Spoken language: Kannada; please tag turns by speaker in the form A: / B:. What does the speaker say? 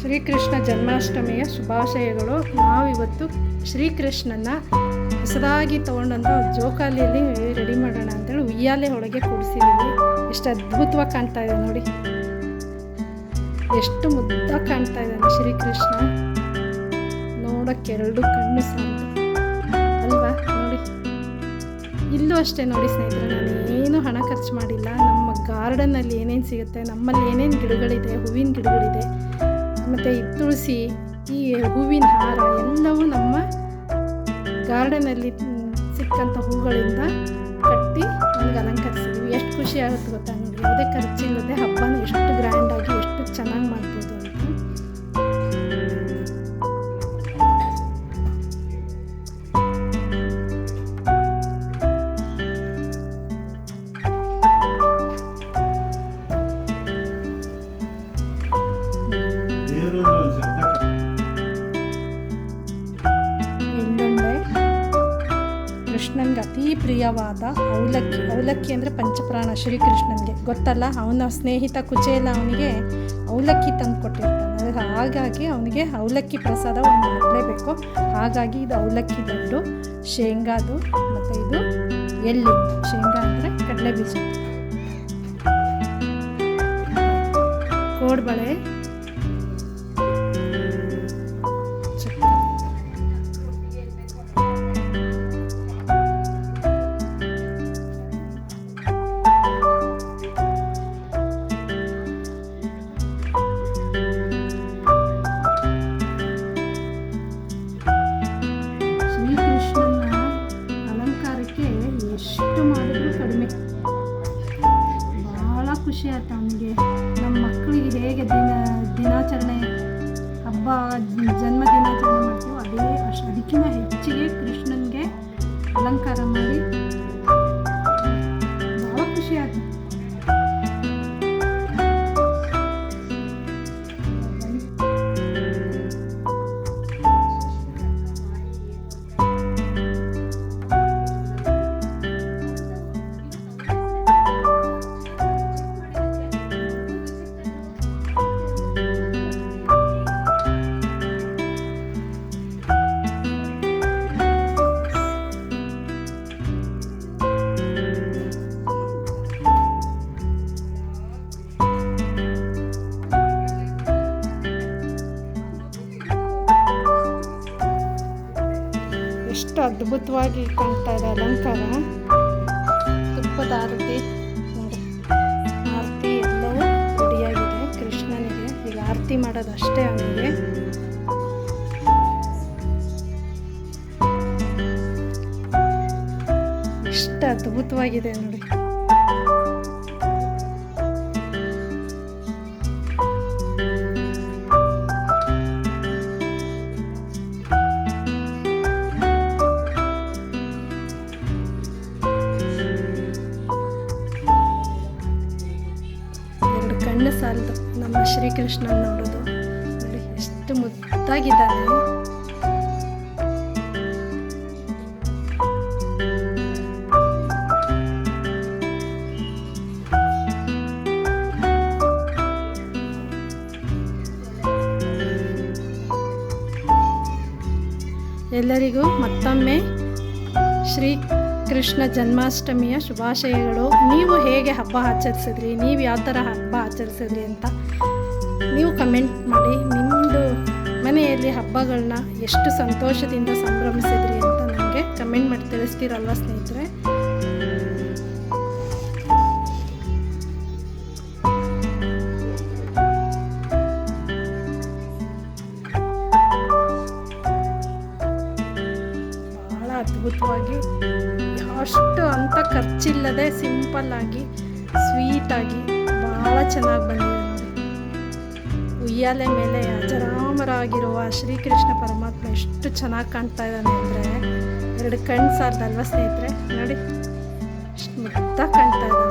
A: ಶ್ರೀಕೃಷ್ಣ ಜನ್ಮಾಷ್ಟಮಿಯ ಶುಭಾಶಯಗಳು. ನಾವಿವತ್ತು ಶ್ರೀಕೃಷ್ಣನ ಹೊಸದಾಗಿ ತಗೊಂಡಂತ ಜೋಕಾಲಿಯಲ್ಲಿ ರೆಡಿ ಮಾಡೋಣ ಅಂತೇಳಿ ಉಯ್ಯಾಲೆ ಒಳಗೆ ಕೂಡಿಸಿದ್ದೀವಿ ಎಷ್ಟು ಅದ್ಭುತವಾಗಿ ಕಾಣ್ತಾ ಇದೆ ನೋಡಿ. ಎಷ್ಟು ಮುದ್ದಾಗಿ ಕಾಣ್ತಾ ಇದ್ದಾನೆ ಶ್ರೀಕೃಷ್ಣ? ನೋಡೋಕ್ಕೆ ಎರಡು ಕಣ್ಣು ಸಾಲದು ಅಲ್ವಾ? ನೋಡಿ. ಇಲ್ಲೂ ಅಷ್ಟೇ ನೋಡಿ ಸ್ನೇಹಿತರೆ ನಾನು ಏನು ಹಣ ಖರ್ಚು ಮಾಡಿಲ್ಲ. ನಮ್ಮ ಗಾರ್ಡನ್ನಲ್ಲಿ ಏನೇನು ಸಿಗುತ್ತೆ, ನಮ್ಮಲ್ಲಿ ಏನೇನು ಗಿಡಗಳಿದೆ, ಹೂವಿನ ಗಿಡಗಳಿದೆ, ಮತ್ತು ಈ ತುಳಸಿ, ಈ ಹೂವಿನ ಹಾರ, ಎಲ್ಲವೂ ನಮ್ಮ ಗಾರ್ಡನಲ್ಲಿ ಸಿಕ್ಕಂಥ ಹೂಗಳಿಂದ ಕಟ್ಟಿ ನಮ್ಗೆ ಅಲಂಕರಿಸಿದ್ವಿ. ಎಷ್ಟು ಖುಷಿ ಆಗುತ್ತೆ ಗೊತ್ತಾ ಯಾವುದೇ ಯಾವುದೇ ಖರ್ಚಿಲ್ಲದೆ ಹಬ್ಬನ ಎಷ್ಟು ಗ್ರ್ಯಾಂಡಾಗಿ ಎಷ್ಟು ಚೆನ್ನಾಗಿ ಮಾಡ್ಬೋದು ಪ್ರಿಯವಾದ ಅವಲಕ್ಕಿ ಅವಲಕ್ಕಿ ಅಂದರೆ ಪಂಚಪ್ರಾಣ ಶ್ರೀಕೃಷ್ಣನಿಗೆ. ಗೊತ್ತಲ್ಲ? ಅವನ ಸ್ನೇಹಿತ ಕುಚೇಲ ಅವನಿಗೆ ಅವಲಕ್ಕಿ ತಂದು ಕೊಟ್ಟಿರ್ತಾನೆ. ಹಾಗಾಗಿ ಅವನಿಗೆ ಅವಲಕ್ಕಿ ಪ್ರಸಾದ ಒಂದು ಮಾಡಲೇಬೇಕು. ಹಾಗಾಗಿ ಇದು ಅವಲಕ್ಕಿ ಲಡ್ಡು ಶೇಂಗಾದು, ಮತ್ತು ಇದು ಎಳ್ಳು. ಶೇಂಗಾ ಅಂದರೆ ಕಡಲೆ ಬೀಜ ಕೋಡ್ಬಳೆ. ಖುಷಿ ಆಯ್ತು ಅವನಿಗೆ. ನಮ್ಮ ಮಕ್ಕಳಿಗೆ ಹೇಗೆ ದಿನ, ದಿನಾಚರಣೆ, ಹಬ್ಬ, ಜನ್ಮ ದಿನಾಚರಣೆ ಮಾಡ್ತೀವೋ ಅದೇ ಅಷ್ಟು ಅದಕ್ಕಿಂತ ಹೆಚ್ಚಿಗೆ ಕೃಷ್ಣನಿಗೆ ಅಲಂಕಾರ ಮಾಡಿ ಅದ್ಭುತವಾಗಿ ಕಾಣ್ತಾ ಇದೆ ಅಲಂಕಾರ. ತುಪ್ಪದ ಆರತಿ ನೋಡಿ. ಆರತಿ ಎಲ್ಲವೂ ರೆಡಿಯಾಗಿದೆ. ಕೃಷ್ಣನಿಗೆ ಈಗ ಆರತಿ ಮಾಡೋದಷ್ಟೇ ಅವನಿಗೆ. ಇಷ್ಟ ಅದ್ಭುತವಾಗಿದೆ ನೋಡಿ. ಕಣ್ಣು ಸಾಲದು ನಮ್ಮ ಶ್ರೀಕೃಷ್ಣನ ನೋಡೋದು. ನೋಡಿ ಎಷ್ಟು ಮುದ್ದಾಗಿದ್ದಾನೆ. ಎಲ್ಲರಿಗೂ ಮತ್ತೊಮ್ಮೆ ಶ್ರೀ ಕೃಷ್ಣ ಜನ್ಮಾಷ್ಟಮಿಯ ಶುಭಾಶಯಗಳು. ನೀವು ಹೇಗೆ ಹಬ್ಬ ಆಚರಿಸಿದ್ರಿ? ನೀವು ಯಾವ ಥರ ಹಬ್ಬ ಆಚರಿಸಿದ್ರಿ ಅಂತ ನೀವು ಕಮೆಂಟ್ ಮಾಡಿ. ನಿಮ್ಮದು ಮನೆಯಲ್ಲಿ ಹಬ್ಬಗಳನ್ನ ಎಷ್ಟು ಸಂತೋಷದಿಂದ ಸಂಭ್ರಮಿಸಿದ್ರಿ ಅಂತ ನನಗೆ ಕಮೆಂಟ್ ಮಾಡಿ ತಿಳಿಸ್ತೀರಲ್ವ ಸ್ನೇಹಿತರೆ? ಅದ್ಭುತವಾಗಿ ಅಷ್ಟು ಅಂತ ಖರ್ಚಿಲ್ಲದೆ ಸಿಂಪಲ್ಲಾಗಿ ಸ್ವೀಟಾಗಿ ಭಾಳ ಚೆನ್ನಾಗಿ ಬಂದಿದೆ ಉಯ್ಯಾಲೆ ಮೇಲೆ ಅಜರಾಮರಾಗಿರುವ ಶ್ರೀಕೃಷ್ಣ ಪರಮಾತ್ಮ ಎಷ್ಟು ಚೆನ್ನಾಗಿ ಕಾಣ್ತಾ ಇದ್ದಾನೆ ಅಂದರೆ, ಎರಡು ಕಣ್ಣು ಸಾರ್ದಲ್ವ ಸ್ನೇಹಿತರೆ? ನೋಡಿ ಎಷ್ಟು ಮುದ್ದಾಗಿ ಕಾಣ್ತಾ ಇದ್ದಾನೆ.